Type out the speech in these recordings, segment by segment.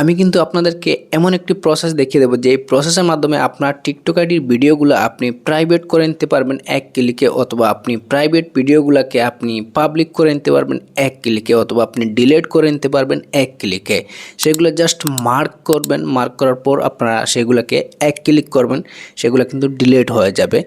আমি কিন্তু আপনাদেরকে এমন একটি প্রসেস দেখিয়ে দেবো, যে এই প্রসেসের মাধ্যমে আপনার টিকটক আইডির ভিডিওগুলো আপনি প্রাইভেট করে নিতে পারবেন এক ক্লিকে অথবা আপনি প্রাইভেট ভিডিওগুলোকে আপনি পাবলিক করে নিতে পারবেন এক ক্লিকে অথবা আপনি ডিলেট করে নিতে পারবেন এক ক্লিকে সেগুলো জাস্ট মার্ক করবেন মার্ক করার পর আপনারা সেগুলোকে এক ক্লিক করবেন, সেগুলো কিন্তু ডিলেট হয়ে যাবে।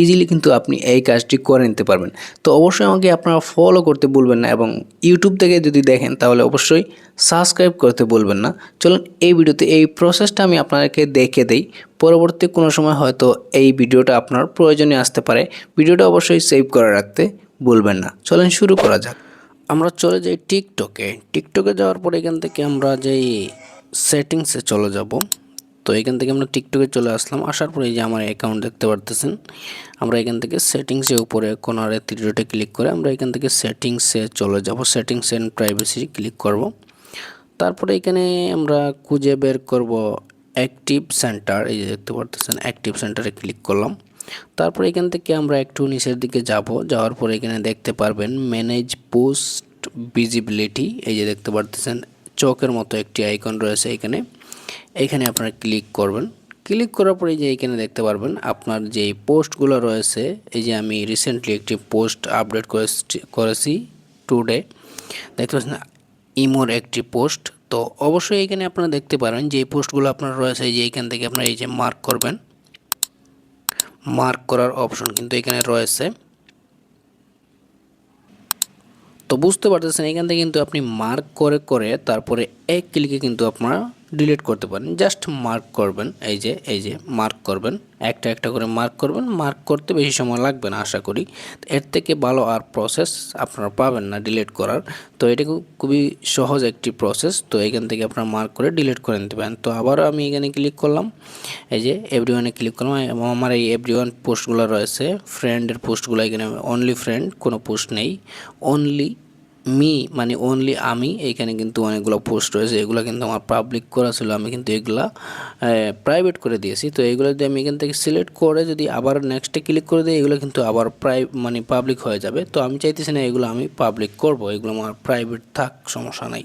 ইজিলি কিন্তু আপনি এই কাজটি করে নিতে পারবেন। তো অবশ্যই আমাকে আপনারা ফলো করতে বলবেন না, এবং ইউটিউব থেকে যদি দেখেন, তাহলে অবশ্যই সাবস্ক্রাইব করতে বলবেন না। চলুন এই ভিডিওতে এই প্রসেসটা আমি আপনাদেরকে দেখে দেই। পরবর্তী কোনো সময় হয়তো এই ভিডিওটা আপনার প্রয়োজনে আসতে পারে। ভিডিওটা অবশ্যই সেভ করে রাখতে ভুলবেন না। চলেন শুরু করা যাক। আমরা চলে যাই টিকটকে টিকটকে যাওয়ার পর এখান থেকে আমরা যেই সেটিংসে চলে যাব। তো এখান থেকে আমরা টিকটকে চলে আসলাম। আসার পরে যে আমার অ্যাকাউন্ট দেখতে পারতেছেন, আমরা এখান থেকে সেটিংসে উপরে কোনারে তীরটা ক্লিক করে আমরা এখান থেকে সেটিংসে চলে যাব। সেটিংস অ্যান্ড প্রাইভেসি ক্লিক করব। তারপরে এখানে আমরা খুঁজে বের করব অ্যাক্টিভ সেন্টার এই যে দেখতে পারতেছেন অ্যাক্টিভ সেন্টারে ক্লিক করলাম। তারপরে এখান থেকে আমরা একটু নিচের দিকে যাব। যাওয়ার পরে এখানে দেখতে পারবেন ম্যানেজ পোস্ট ভিজিবিলিটি এই যে দেখতে পারতেছেন চকের মতো একটি আইকন রয়েছে এখানে। এখানে আপনারা ক্লিক করবেন। ক্লিক করার পরে যে এখানে দেখতে পারবেন, আপনার যে পোস্টগুলো রয়েছে, এই যে আমি রিসেন্টলি একটি পোস্ট আপডেট করেছি করেছি টুডে দেখতে পাচ্ছেন ইমোর একটি পোস্ট। তো অবশ্যই এখানে আপনারা দেখতে পারেন যে পোস্টগুলো আপনার রয়েছে যে এখান থেকে আপনারা এই যে মার্ক করবেন। মার্ক করার অপশন কিন্তু এখানে রয়েছে। তো বুঝতে পারতেছেন এখান থেকে কিন্তু আপনি মার্ক করে করে তারপরে এক ক্লিকে কিন্তু আপনারা ডিলিট করতে পারেন। জাস্ট মার্ক করবেন, এই যে এই যে মার্ক করবেন। একটা একটা করে মার্ক করবেন। মার্ক করতে বেশি সময় লাগবে না, আশা করি। এর থেকে ভালো আর প্রসেস আপনারা পাবেন না ডিলিট করার। তো এটা খুব- খুবই সহজ একটি প্রসেস তো এখান থেকে আপনারা মার্ক করে ডিলিট করে নিতে পারেন। তো আবারও আমি এখানে ক্লিক করলাম। এই যে এভরিওয়ানে ক্লিক করলাম। এবং আমার এই এভরিওয়ান পোস্টগুলো রয়েছে। ফ্রেন্ডের পোস্টগুলো এখানে অনলি ফ্রেন্ড কোনো পোস্ট নেই। অনলি মি মানে অনলি আমি, এইখানে কিন্তু অনেকগুলো পোস্ট রয়েছে, এগুলো কিন্তু আমার পাবলিক করা ছিল, আমি কিন্তু এগুলা প্রাইভেট করে দিয়েছি। তো এগুলো যদি আমি এখান থেকে সিলেক্ট করে যদি আবার নেক্সটে ক্লিক করে দিই, এগুলো কিন্তু আবার প্রাই মানে পাবলিক হয়ে যাবে। তো আমি চাইতেছি না এগুলো আমি পাবলিক করব, এগুলো আমার প্রাইভেট থাক, সমস্যা নাই।